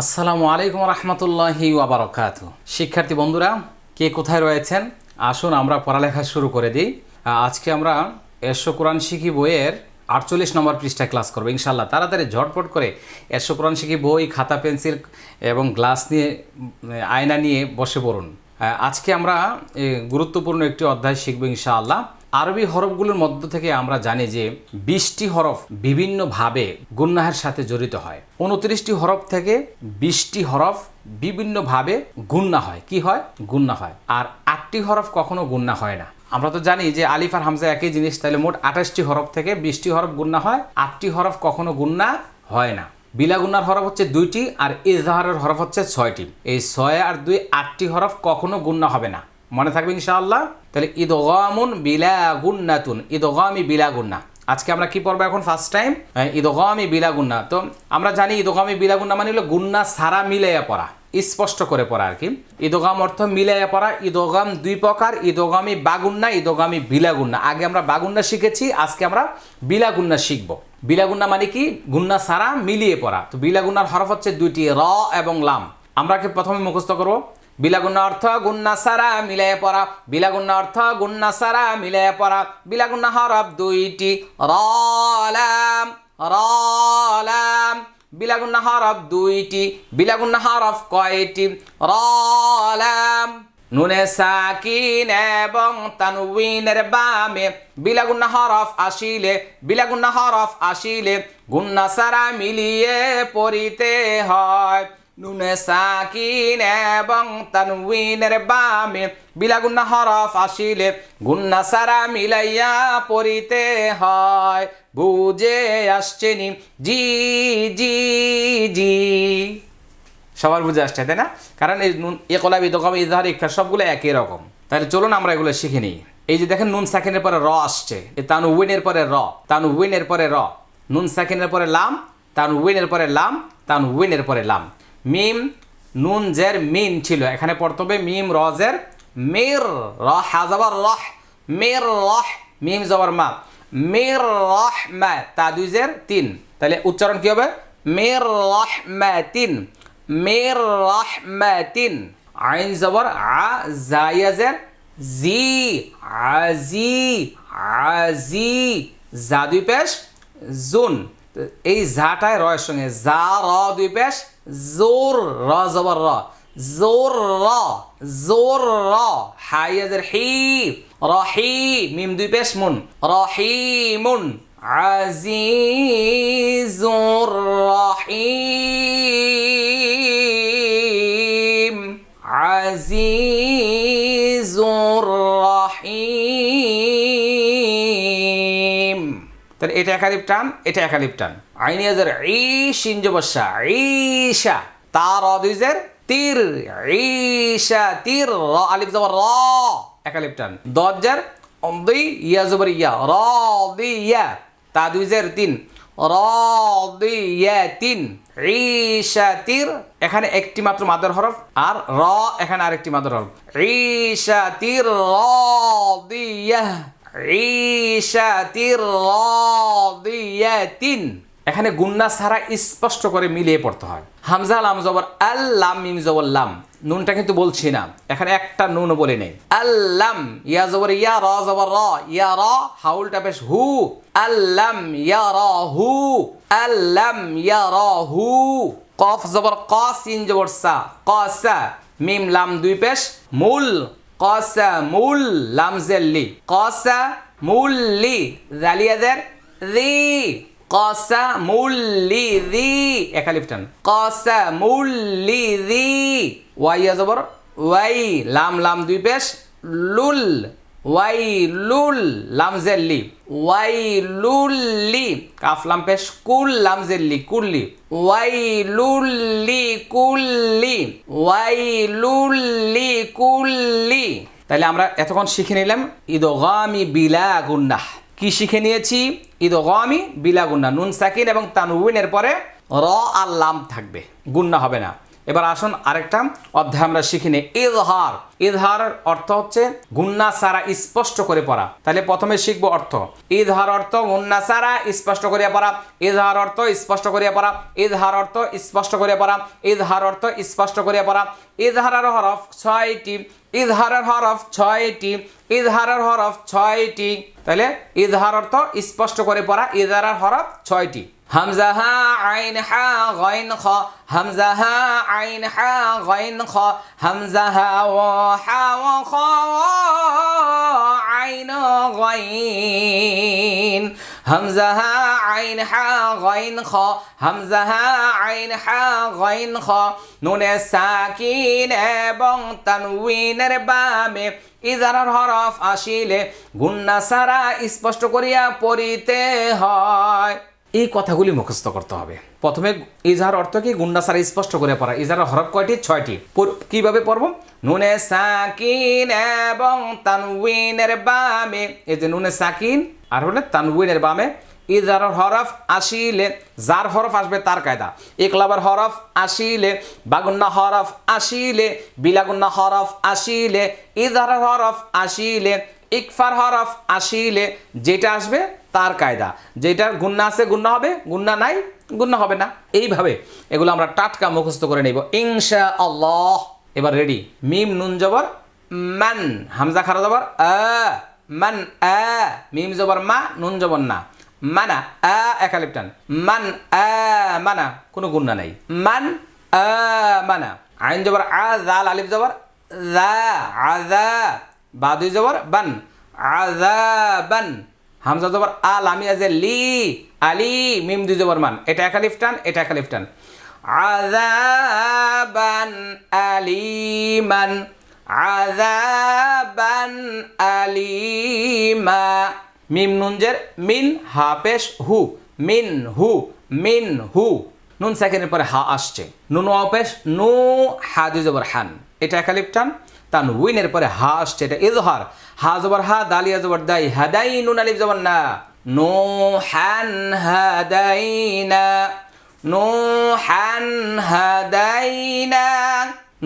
আসসালামু আলাইকুম রহমতুল্লাহি ওয়াবারকাত শিক্ষার্থী বন্ধুরা, কে কোথায় রয়েছেন? আসুন আমরা পড়ালেখা শুরু করে দিই। আজকে আমরা এরশো কোরআন শিখি বইয়ের আটচল্লিশ নম্বর পৃষ্ঠায় ক্লাস করব। ইনশাল্লাহ তাড়াতাড়ি ঝটপট করে এরশো কোরআন শিখি বই, খাতা, পেন্সিল এবং গ্লাস নিয়ে আয়না নিয়ে বসে পড়ুন। আজকে আমরা গুরুত্বপূর্ণ একটি অধ্যায় শিখব ইনশাআল্লাহ। আরবি হরফগুলোর মধ্য থেকে আমরা জানি যে বিশটি হরফ বিভিন্নভাবে গুন্নাহের সাথে জড়িত হয়। উনত্রিশটি হরফ থেকে বিশটি হরফ বিভিন্নভাবে গুন্না হয়। কি হয়? গুন্না হয়। আর আটটি হরফ কখনো গুন্না হয় না। আমরা তো জানি যে আলিফ আর হামজা একই জিনিস, তাহলে মোট আঠাশটি হরফ থেকে বিশটি হরফ গুন্না হয়। আটটি হরফ কখনো গুন্না হয় না। বিলাগুন্নার হরফ হচ্ছে দুইটি আর ইজহারের হরফ হচ্ছে ছয়টি। এই ছয় আর দুই আটটি হরফ কখনো গুন্না হবে না। মনে থাকবে ইনশাআল্লাহ? তাহলে ইদগামুন বিলাগুন্নাতুন ইদগামি বিলাগুন্না আজকে আমরা কি পড়ব এখন? ফার্স্ট টাইম ইদগামি বিলাগুন্না তো আমরা জানি ইদগামি বিলাগুন্না মানে হলো গুন্না সারা মিলাইয়া পড়া। স্পষ্ট করে পড়া আর কি। ইদগাম অর্থ মিলাইয়া পড়া। ইদগাম দুই প্রকার। ইদগামি বাগুন্না ইদগামি বিলাগুন্না আগে আমরা বাগুন্না শিখেছি, আজকে আমরা বিলাগুন্না শিখব। বিলাগুন্না মানে কি? গুন্না সারা মিলিয়ে পড়া। তো বিলাগুন্নার হরফ হচ্ছে দুইটি র এবং লাম। আমরা কি প্রথমে মুখস্থ করব? বিলাগুন্না অর্থ গুন্না সারা মিলাইয়া পড়া। বিলাগুন্না অর্থ গুন্না সারা মিলাইয়া পড়া। বিলাগুন্না হরফ দুইটি। রলাম রলাম। বিলাগুন্না হরফ দুইটি। বিলাগুন্না হরফ কয়টি? রলাম। নুনে সাকিন এবং তানউইনের বামে বিলাগুন্না হরফ আসিলে বিলাগুন্না হরফ আসিলে গুন্না সারা মিলিয়ে পড়িতে হয়। নুনে সাকিন এবং তানউইনের বামে বিলাগুন্না হরফ আসিলে গুন্না সারা মিলাইয়া পড়িতে হয়। বুঝে আসছেনি জি জি জি। সবার বুঝে আসছে, তাই না? কারণ এই নুন, এ একলা বিদকম ইজহার ইক্ষা সবগুলো একই রকম। তাহলে চলুন আমরা এগুলো শিখে নিই। এই যে দেখেন, নুন সাকিনের পরে র আসছে। তানু উইনের পরে র তানু উইনের পরে র। নুন সাকিনের পরে লাম তানু উইনের পরে লাম তানু উইনের পরে লাম। মিম নুন জের মিন ছিল। এখানে পড়তে হবে মিম, রজের মের র হাজাবার রহ, মের, রহ, মিম, জবর মা। মের, রহ, মা, তা দুই জের তিন। তাহলে উচ্চারণ কি হবে? মের, রহ, মা, তিন। মের তিন। আইন, জবর, আ জায়াজের জি আজি আজি জা দুই পেশ, জুন। এই জাটায় রয়ের সঙ্গে। জা, র দুই পেশ জোর র জবর র। জোর র জোর র। হাইয়াজের হি রহি মিম দুই পেশ মুন। রহিমুন আজিজুর রহিম। আজিজুর এটা একালিপ টান, এটা একালিপ টান। আইনিয়াজের ই সিঞ্জবসা ঈশা, তার অদিজের তীর, ঈশা, তীর, র, আলিফ জবর র, একালিপ টান। দজ্জার দুই ইয়া জবর ইয়া, র, দি, ইয়া, তা দুই জের তিন। র, দি, ইয়া, তিন। ঈশা, তীর, এখানে একটি মাত্র মাদার হরফ, আর র, এখানে আরেকটি মাদার হরফ। দি ঈশাতির রাদিয়াতিন এখানে গুন্না ছাড়া স্পষ্ট করে মিলিয়ে পড়তে হয়। হামজা লাম জবর আল্লাম মিম জবর লাম। নুনটা কিন্তু বলছি না। এখানে একটা নুন বলে নেই। আল্লাম ইয়া জবর, ইয়া র জবর, র। ইয়া র, হাউলটা বেশ হু। আল্লাম ইয়া র হু। আল্লাম ইয়া র হু। কফ জবর, ক, সিন জবর সা। কসা মিম, লাম, দুই পেশ। মূল কসা মূল লামজেল্লি। কসা মুল্লি জালিয়াদের রি। কসা মুল্লি রি একালিফটান কসা মুল্লি রি। ওয়াই জবর। ওয়াই, লাম লাম, দুই পেশ, লুল। ওয়াই লুল লামজেল্লি ওয়াই লুল্লি কাফ লাম পেশ, কুল লামজেল্লি, কুল্লি ওয়াই লুল্লি কুল্লি ওয়াই লুল্লি কুল্লি। তাহলে আমরা এতক্ষণ শিখে নিলাম ইদগামি বিলা গুন্নাহ। কি শিখে নিয়েছি? ইদগামি বিলা গুন্না নুন সাকিন এবং তানউইনের পরে র আর লাম থাকবে। গুন্না হবে না। এবার আসুন আরেকটা অধ্যায় আমরা শিখি নিই। ইজহার। ইজহার অর্থ হচ্ছে গুন্না সারা স্পষ্ট করে পড়া। তাহলে প্রথমে শিখব অর্থ। ইজহার অর্থ গুন্না সারা স্পষ্ট করিয়া পড়া। ইজহার অর্থ স্পষ্ট করিয়া পড়া। ইজহার অর্থ স্পষ্ট করিয়া পড়া। ইজহার অর্থ স্পষ্ট করিয়া পড়া। ইজহারের হরফ ছয়টি। ইজহারের হরফ ছয়টি। ইজহারের হরফ ছয়টি। তাহলে ইজহার অর্থ স্পষ্ট করে পড়া। ইজহারের হরফ ছয়টি। হামজা আইন হা গাইন আইন হা গাইন খ হামজা আইন গাইন। হামজা আইন হা গাইন আইন হা নুনে ইজারার হরফ আসিলে গুন্না সারা স্পষ্ট করিয়া পড়িতে হয়। এই কথাগুলি মুখস্থ করতে হবে। প্রথমে, ইজাহার অর্থ কি গুন্ডাসার স্পষ্ট করে পড়া। ইজাহার হরফ কয়টি? ছয়টি। কীভাবে পড়ব? নুনে সাকিন এবং তানউইনের বামে। এই যে নুনে সাকিন, আর হলে তানউইনের বামে। ইজাহার হরফ আসিলে যার হরফ আসবে তার কায়দা। একলাবার হরফ আসিলে বাগুন্না হরফ আসিলে বিলাগুন্না হরফ আসিলে ইজাহার হরফ আসিলে ইকফার হরফ আসিলে যেটা আসবে তার কায়দা। যেটার গুন্না আছে, গুন্না হবে, গুন্না নাই, গুন্না হবে না। এইভাবে এগুলো আমরা টাটকা মুখস্থ করে নেব। ইনশা আল্লাহ এবার রেডি মিম, নুন, জবর, মান। হামজা, খারা, জবর, আ। মান মিম, জবর, মা, নুন, জবর, না। মানা, আ একালিপটান মান, আ, মানা, কোনো গুন্না নাই। মান, আ, মানা। আইন, জবর, আ, জাল, আলিফ, জবর দা আদা বা দুই জবর বান, আযাবান। হামজা জবর আল আমি আজে লি, আলি, মিম দুই জবর মান। এটা একালিফ টান এটা একালিফ টান আযাবান আলিমান, আযাবান আলিমা। মিম নুনজের মিন হা পেশ হু, মিন হু মিন হু। নুন সেকেন্ডের পরে হা আসছে। নুন অপেশ নু হা দুই জবর হান। এটা একালিফ টান তান উইনের পরে হা আসছে এটা ইজহার হা জবর হা, দালি জবর দাই, হাদাই নুন আলিফ জবর না। নো হান হাদাইনা নো হান হাদাইনা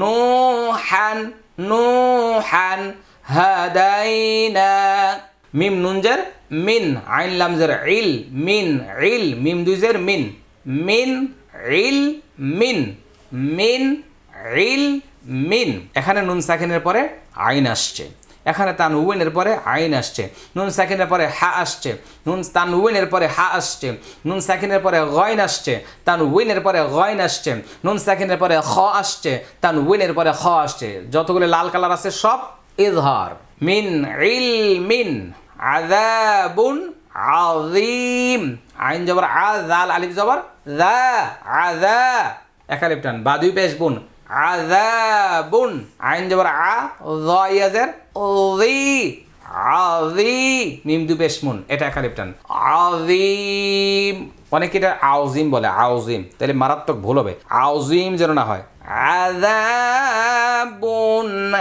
নো হান নো হান হাদাইনা। মিম নুনজের মিন, আইন লামজের ইল, মিন, ইল, মিম দুইজের মিন মিন, ইল, মিন মিন, ইল মিন, এখানে নুন সাকিনের পরে আইন আসছে। এখানে তান উইনের পরে আইন আসছে। নুন সাকিনের পরে হা আসছে। নুন, তান উইনের পরে হা আসছে। নুন সাকিনের পরে গয়ন আসছে। তান উইনের পরে গয়ন আসছে। নুন সাকিনের পরে খ আসছে। তান উইনের পরে খ আসছে। যতগুলো লাল কালার আছে সব ইজহার। মিন ইল মিন আযাবুন আযীম। আইন জবর আ জাল আলিফ জবর দা আযা। একালিফ টান, বা দুই পেশ বুন। আযাবুন। আইন জবর আ যায়াজের জি, আযী, মিম দুই পেশ মুন, এটা একালিফ টান আযীম, অনেকে এটা আউজিম বলে আউজিম তাহলে মারাত্মক ভুল হবে। আউজিম যেন না হয়। আযাবুন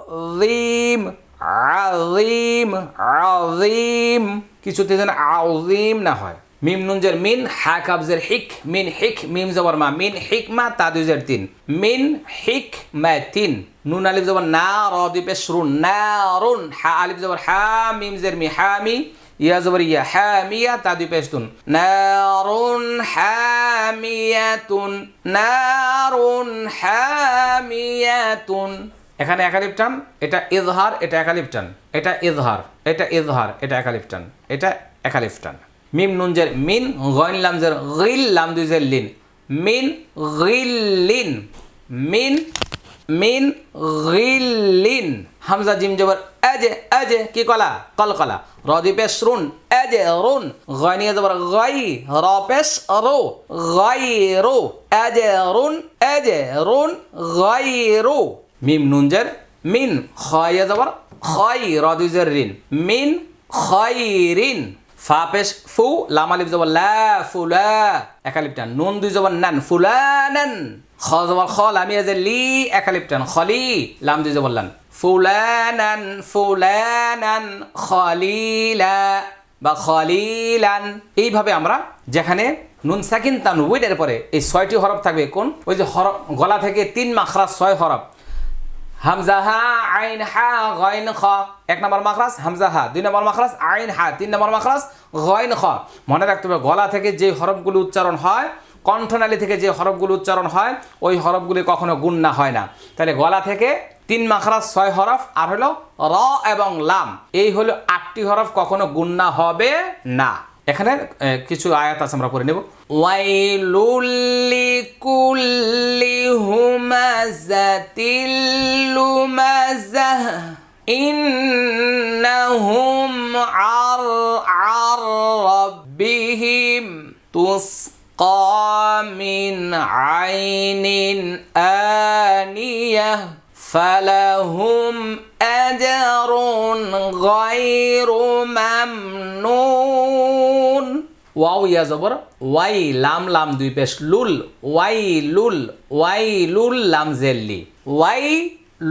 আযীম আযীম আযীম। কিছুতে যেন আউজিম না হয়। মিম নুনজের মিন, হা কাবজের হিক, মিন হিক, মিম জবর মা, মিন হিক মা, তা দুইজের তিন। মিন হিক মা তিন। নুন আলিফ জবর না, র দুই পেশ না, রুন। হা আলিফ জবর হা, মিম জের মি, হা মি। ইয়া জবর ইয়া হামিয়া তা দুই পেশ তুন। নারুন হামিয়াতুন নারুন হামিয়াতুন এখানে একালিফ টান, এটা ইজহার, এটা একালিফ টান। এটা ইজহার এটা ইজহার, এটা একালিফ টান। এটা একালিফ টান। মিম নুনজের মিন গইন লামজের গিল লাম দুইজের লিন। মিন গিল্লিন মিন মিন গিল্লিন হামজা জিম জবর আজে আজে কি কলা? কল কলা। রদি পেশ রুন আজে রুন। গয়নিয়া জবর, গাই, র পেশ রো, গাই রো। আজে রুন আজে রুন, গাই রো। মিম নুনজের মিন খয়া জবর খয় রদুজের রিন মিন খয়রিন ফা পেশ ফু, লাম আলিফ জবর লা, ফুলা। একালিপটান। নুন দুই জবর নান, ফুলানান। খ জবর খ, লামি আজে লি, একালিপটান। খলি, লাম দুই জবর লান। ফুলানান ফুলানান, খলিলা বা খলিলান। এইভাবে আমরা যেখানে নুন সাকিন তানউইনের পরে এই ছয়টি হরফ থাকবে কোন? ওই যে হরফ, গলা থেকে তিন মাখরাজ ছয় হরফ। হামজা হা, আইন হা, গয়ন খ। এক নম্বর মাখরাজ, হামজা হা। দুই নম্বর মাখরাজ, আইন হা। তিন নম্বর মাখরাজ, গয়ন খ। মনে রাখতে হবে, গলা থেকে যে হরফগুলো উচ্চারণ হয়, কণ্ঠনালী থেকে যে হরফগুলো উচ্চারণ হয়, ওই হরফগুলি কখনো গুণনা হয় না। তাহলে গলা থেকে তিন মাখরাজ, ছয় হরফ, আর হলো র এবং লাম। এই হলো আটটি হরফ কখনো গুণনা হবে না। এখানে কিছু আয়াত আছে, আমরা পড়ে নেব। ওয়াইলুল্লি কুল্লি হুমাজাতিল লুমাজাহ, ইন্নাহুম আর আর রাব্বিহিম তুসকা মিন আইনিন আনিয়াহ। فلهم أجر غير ممنون ওয়াও ইয়া জবর ওয়াই লাম লাম দুই পেশ লুল ওয়াই লুল ওয়াই লুল লাম জেল্লি ওয়াই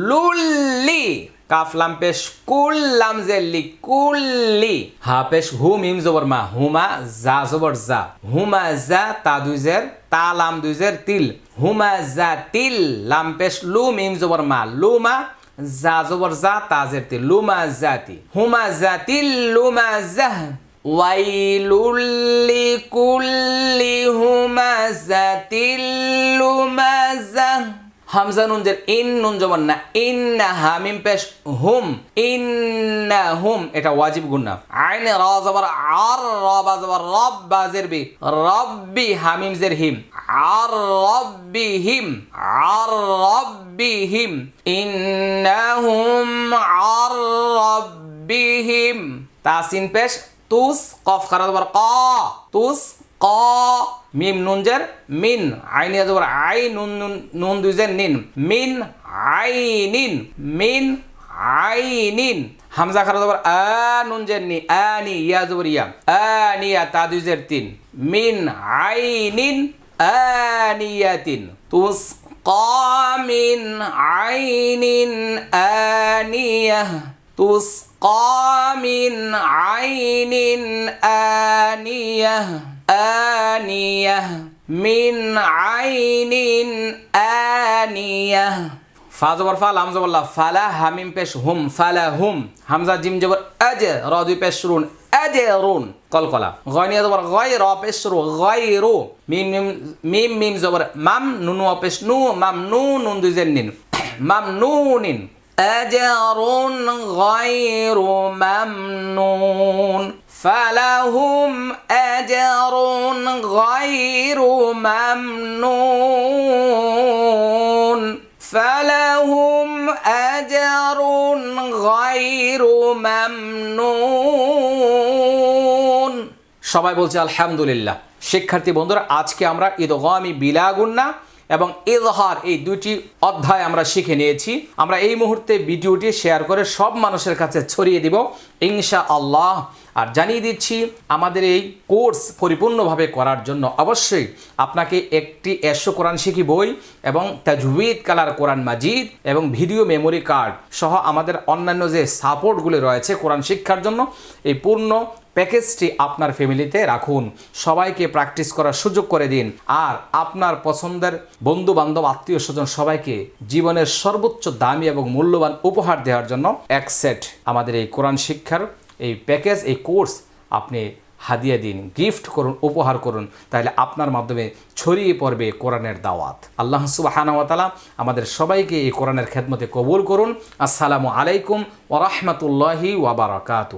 লুল্লি কাফ লাম পেশ কুল লাম জেল্লি কুল্লি হা পেশ হু মিম জবর মা হুমা জা জবর জা হুমা জা তা দুই জের তা লাম দুই জের তিল। হুমা জা তিল লাম পেশ লু, মিম জবর মা। লুমা জা জবর জা, তাজের তিল। লুমা জাতি হুমা জাতিল লুমা জাহ ওয়াইলুল্লিকুল্লি হুমা জা তিল, লুমা লুমাজাহ হামজা নুন জের ইন, নুন জবর না, ইন্না হামিম পেশ হুম, ইন্না হুম, এটা ওয়াজিব গুন্না আইন র আর রব বা জের বি, রব্বি হামিম জের হিম, আর রব্বি হিম, আর রব্বি হিম ইন্নাহুম আর রব্বিহিম তাসিন পেশ তুস, কফ খারা ক, তুস ক, মিম, নুনজের মিন, আইন জবর আই, নুন নুন দুই জের নিন। মিন আইনিন মিন আইনিন হামজা খারা জবর আ নুন জের নি আনি ইয়া জবর ইয়া আনিয়া তা দুইজের তিন। মিন আইনিন আনিয়াতিন তুস মিন আইনিন আনিয়া তুস মিন আইনিন আনিয়া آنية من عين آنية ফা জবর ফা লাম জবর লা ফালা হামিম পেশ হুম ফালা হুম হামজা জিম জবর আজ র দুই পেশ রুন আজরুন কলকলা গয়নিয়া জবর গয় র পেশ রু গয় রু মিম মিম মিম মিম জবর মাম নুনু পেশ নু মাম নু নুন দুই জের নিন মাম নুনিন أجر غير ممنون فلهم أجر غير ممنون فلهم أجر غير ممنون সবাই বলছে আলহামদুলিল্লাহ শিক্ষার্থী বন্ধুরা আজকে আমরা ঈদগামি বিলাগুন্না এবং ইজহার এই দুটি অধ্যায় আমরা শিখে নিয়েছি। আমরা এই মুহূর্তে ভিডিওটি শেয়ার করে সব মানুষের কাছে ছড়িয়ে দিব। ইনশা আল্লাহ আর জানিয়ে দিচ্ছি, আমাদের এই কোর্স পরিপূর্ণভাবে করার জন্য অবশ্যই আপনাকে একটি একশো কোরআন শিখি বই এবং তাজুইদ কালার কোরআন মাজিদ এবং ভিডিও মেমোরি কার্ড সহ আমাদের অন্যান্য যে সাপোর্টগুলি রয়েছে কোরআন শিক্ষার জন্য, এই পূর্ণ প্যাকেজটি আপনার ফ্যামিলিতে রাখুন। সবাইকে প্র্যাকটিস করার সুযোগ করে দিন। আর আপনার পছন্দের বন্ধু বান্ধব আত্মীয় স্বজন সবাইকে জীবনের সর্বোচ্চ দামি এবং মূল্যবান উপহার দেওয়ার জন্য এক সেট আমাদের এই কোরআন শিক্ষার এই প্যাকেজ, এই কোর্স আপনি হাদিয়া দিন, গিফট করুন, উপহার করুন। তাহলে আপনার মাধ্যমে ছড়িয়ে পড়বে কোরআনের দাওয়াত। আল্লাহ সুবাহানাওয়াতালা আমাদের সবাইকে এই কোরআনের খেদমতে কবুল করুন। আসসালামু আলাইকুম ওরহমতুল্লাহি ওয়াবারাকাতু